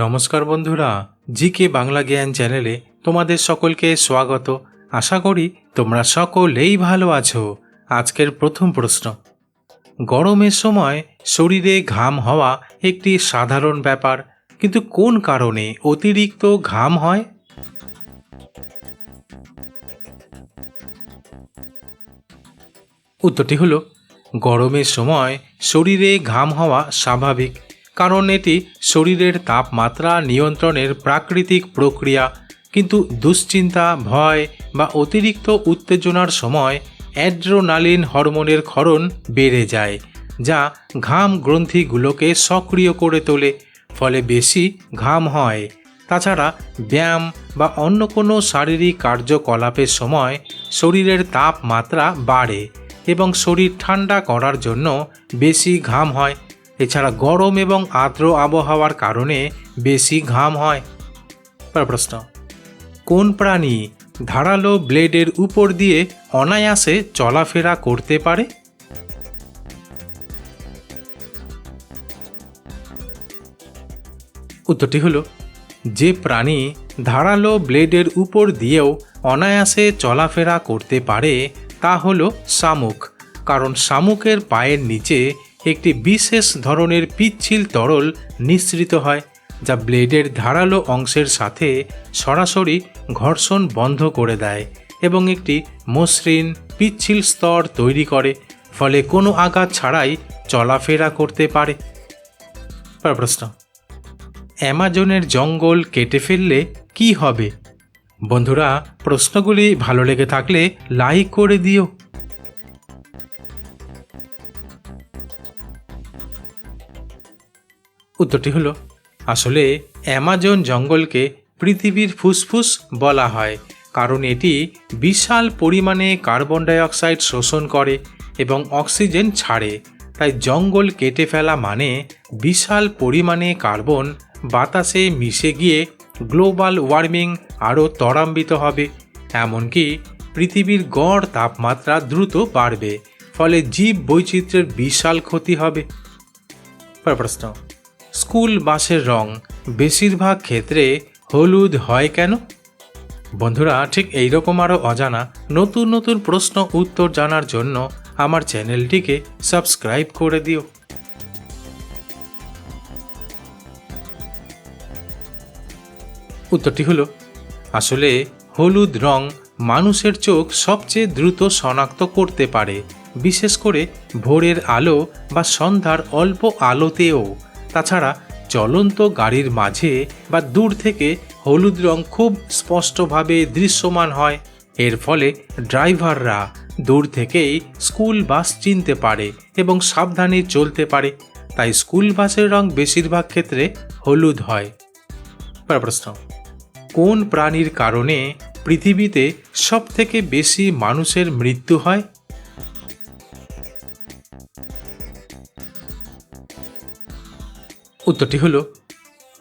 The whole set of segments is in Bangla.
নমস্কার বন্ধুরা জি কে বাংলা জ্ঞান চ্যানেলে তোমাদের সকলকে স্বাগত। আশা করি তোমরা সকলেই ভালো আছো। আজকের প্রথম প্রশ্ন। গরমের সময় শরীরে ঘাম হওয়া একটি সাধারণ ব্যাপার, কিন্তু কোন কারণে অতিরিক্ত ঘাম হয়? উত্তরটি হলো, গরমের সময় শরীরে ঘাম হওয়া স্বাভাবিক। কারণ এটি শরীরের তাপমাত্রা নিয়ন্ত্রণের প্রাকৃতিক প্রক্রিয়া। কিন্তু দুশ্চিন্তা, ভয় বা অতিরিক্ত উত্তেজনার সময় অ্যাড্রোনালিন হরমোনের ক্ষরণ বেড়ে যায়, যা ঘাম গ্রন্থিগুলোকে সক্রিয় করে তোলে, ফলে বেশি ঘাম হয়। তাছাড়া ব্যায়াম বা অন্য কোনো শারীরিক কার্যকলাপের সময় শরীরের তাপমাত্রা বাড়ে এবং শরীর ঠান্ডা করার জন্য বেশি ঘাম হয় এছাড়া গরম এবং আর্দ্র আবহাওয়ার কারণে বেশি ঘাম হয়। প্রশ্ন, কোন প্রাণী ধারালো ব্লেডের উপর দিয়ে অনায়াসে চলাফেরা করতে পারে? উত্তরটি হলো, যে প্রাণী ধারালো ব্লেডের উপর দিয়েও অনায়াসে চলাফেরা করতে পারে তা হলো শামুক। কারণ শামুকের পায়ের নিচে একটি বিশেষ ধরনের পিচ্ছিল তরল নিঃসৃত হয়, যা ব্লেডের ধারালো অংশের সাথে সরাসরি ঘর্ষণ বন্ধ করে দেয় এবং একটি মসৃণ পিচ্ছিল স্তর তৈরি করে, ফলে কোনো আঘাত ছাড়াই চলাফেরা করতে পারে। প্রশ্ন। অ্যামাজনের জঙ্গল কেটে ফেললে কি হবে? বন্ধুরা, প্রশ্নগুলি ভালো লেগে থাকলে লাইক করে দিও। উত্তরটি হলো, আসলে অ্যামাজন জঙ্গলকে পৃথিবীর ফুসফুস বলা হয়, কারণ এটি বিশাল পরিমাণে কার্বন ডাইঅক্সাইড শোষণ করে এবং অক্সিজেন ছাড়ে। তাই জঙ্গল কেটে ফেলা মানে বিশাল পরিমাণে কার্বন বাতাসে মিশে গিয়ে গ্লোবাল ওয়ার্মিং আরও ত্বরান্বিত হবে। এমনকি পৃথিবীর গড় তাপমাত্রা দ্রুত বাড়বে, ফলে জীব বৈচিত্র্যের বিশাল ক্ষতি হবে। প্রশ্ন স্কুল বাসের রং। বেশিরভাগ ক্ষেত্রে হলুদ হয় কেন? বন্ধুরা, ঠিক এইরকম আরও অজানা, নতুন নতুন প্রশ্ন উত্তর জানার জন্য আমার চ্যানেলটিকে সাবস্ক্রাইব করে দিও। উত্তরটি হলো, আসলে হলুদ রং মানুষের চোখ সবচেয়ে দ্রুত শনাক্ত করতে পারে, বিশেষ করে ভোরের আলো বা সন্ধ্যার অল্প আলোতেও। তাছাড়া চলন্ত গাড়ির মাঝে বা দূর থেকে হলুদ রং খুব স্পষ্টভাবে দৃশ্যমান হয়। এর ফলে ড্রাইভাররা দূর থেকেই স্কুল বাস চিনতে পারে এবং সাবধানে চলতে পারে। তাই স্কুল বাসের রং বেশিরভাগ ক্ষেত্রে হলুদ হয়। প্রশ্ন, কোন প্রাণীর কারণে পৃথিবীতে সবথেকে বেশি মানুষের মৃত্যু হয়? উত্তরটি হলো,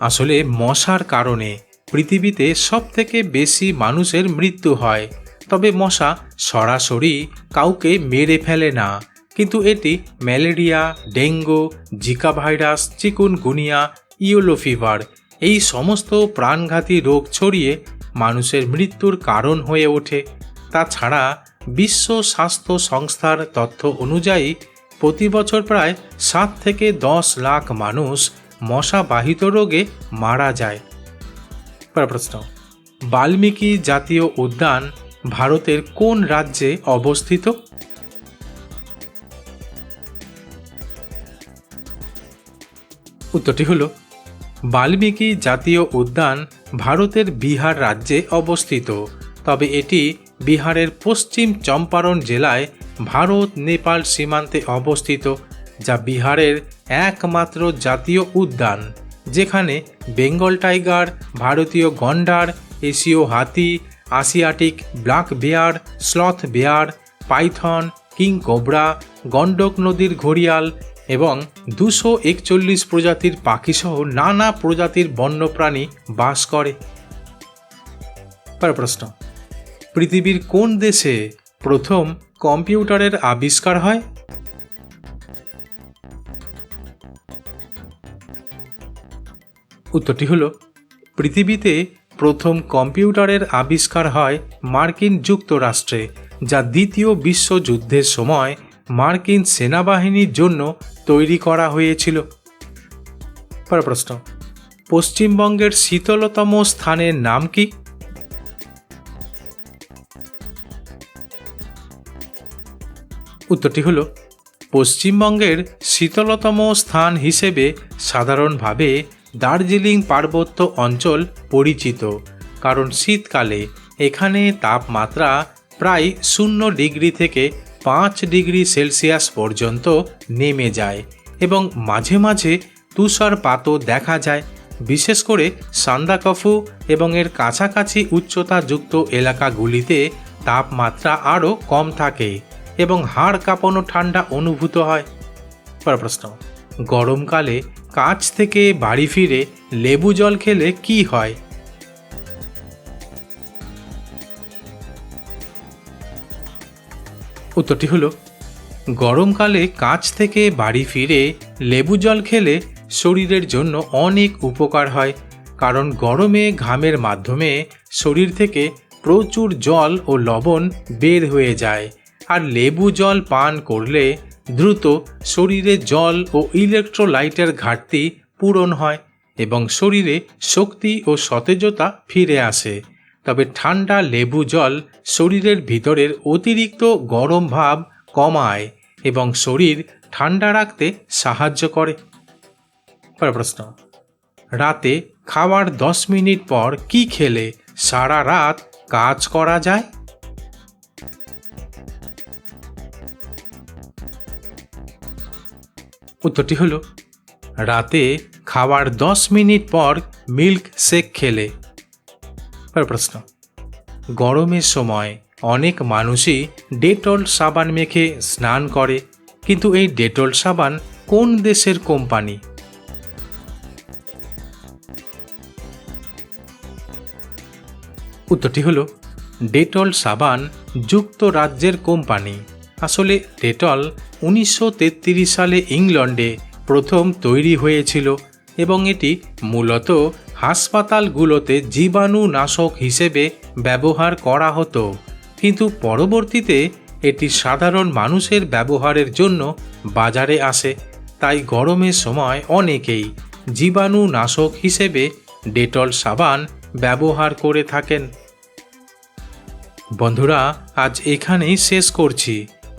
আসলে মশার কারণে পৃথিবীতে সবথেকে বেশি মানুষের মৃত্যু হয়। তবে মশা সরাসরি কাউকে মেরে ফেলে না, কিন্তু এটি malaria, dengue, Zika virus chikungunya yellow fever এই সমস্ত প্রাণঘাতী রোগ ছড়িয়ে মানুষের মৃত্যুর কারণ হয়ে ওঠে। তাছাড়া বিশ্ব স্বাস্থ্য সংস্থার তথ্য অনুযায়ী প্রতি বছর প্রায় সাত থেকে দশ লাখ মানুষ মশাবাহিত রোগে মারা যায়। প্রশ্ন, বাল্মীকি জাতীয় উদ্যান ভারতের কোন রাজ্যে অবস্থিত? উত্তরটি হলো, বাল্মীকি জাতীয় উদ্যান ভারতের বিহার রাজ্যে অবস্থিত। তবে এটি বিহারের পশ্চিম চম্পারণ জেলায় ভারত নেপাল সীমান্তে অবস্থিত। যা বিহারের একমাত্র জাতীয় উদ্যান, যেখানে বেঙ্গল টাইগার, ভারতীয় গন্ডার, এশীয় হাতি, Asiatic black bear, sloth bear, python, king cobra Gandak নদীর ঘড়িয়াল এবং দুশো একচল্লিশ প্রজাতির পাখিসহ নানা প্রজাতির বন্যপ্রাণী বাস করে। প্রশ্ন পৃথিবীর কোন দেশে প্রথম কম্পিউটারের আবিষ্কার হয়? উত্তরটি হল, পৃথিবীতে প্রথম কম্পিউটারের আবিষ্কার হয় মার্কিন যুক্তরাষ্ট্রে, যা দ্বিতীয় বিশ্বযুদ্ধের সময় মার্কিন সেনাবাহিনীর জন্য তৈরি করা হয়েছিল। পরের প্রশ্ন, পশ্চিমবঙ্গের শীতলতম স্থানের নাম কি? উত্তরটি হল, পশ্চিমবঙ্গের শীতলতম স্থান হিসেবে সাধারণভাবে দার্জিলিং পার্বত্য অঞ্চল পরিচিত, কারণ শীতকালে এখানে তাপমাত্রা প্রায় শূন্য ডিগ্রি থেকে পাঁচ ডিগ্রি সেলসিয়াস পর্যন্ত নেমে যায় এবং মাঝে মাঝে তুষারপাতও দেখা যায়, বিশেষ করে সান্দাকফু এবং এর কাছাকাছি উচ্চতাযুক্ত এলাকাগুলিতে তাপমাত্রা আরও কম থাকে এবং হাড় কাঁপানো ঠান্ডা অনুভূত হয়। প্রশ্ন। গরমকালে কাজ থেকে বাড়ি ফিরে লেবু জল খেলে কি হয়? উত্তরটি হলো, গরমকালে কাজ থেকে বাড়ি ফিরে লেবু জল খেলে শরীরের জন্য অনেক উপকার হয়, কারণ গরমে ঘামের মাধ্যমে শরীর থেকে প্রচুর জল ও লবণ বের হয়ে যায়। আর লেবু জল পান করলে দ্রুত শরীরে জল ও ইলেকট্রোলাইটের ঘাটতি পূরণ হয় এবং শরীরে শক্তি ও সতেজতা ফিরে আসে। তবে ঠান্ডা লেবু জল শরীরের ভিতরের অতিরিক্ত গরম ভাব কমায় এবং শরীর ঠান্ডা রাখতে সাহায্য করে। প্রশ্ন, রাতে খাওয়ার দশ মিনিট পর কি খেলে সারা রাত কাজ করা যায়? উত্তরটি হলো, রাতে খাওয়ার দশ মিনিট পর মিল্ক শেক খেলে। প্রশ্ন গরমের সময় অনেক মানুষই ডেটল সাবান মেখে স্নান করে, কিন্তু এই ডেটল সাবান কোন দেশের কোম্পানি? উত্তরটি হলো, ডেটল সাবান যুক্তরাজ্যের কোম্পানি। আসলে ডেটল উনিশশো তেত্রিশ সালে ইংল্যান্ডে প্রথম তৈরি হয়েছিল এবং এটি মূলত হাসপাতালগুলোতে জীবাণুনাশক হিসেবে ব্যবহার করা হতো। কিন্তু পরবর্তীতে এটি সাধারণ মানুষের ব্যবহারের জন্য বাজারে আসে। তাই গরমের সময় অনেকেই জীবাণুনাশক হিসেবে ডেটল সাবান ব্যবহার করে থাকেন। বন্ধুরা, আজ এখানেই শেষ করছি।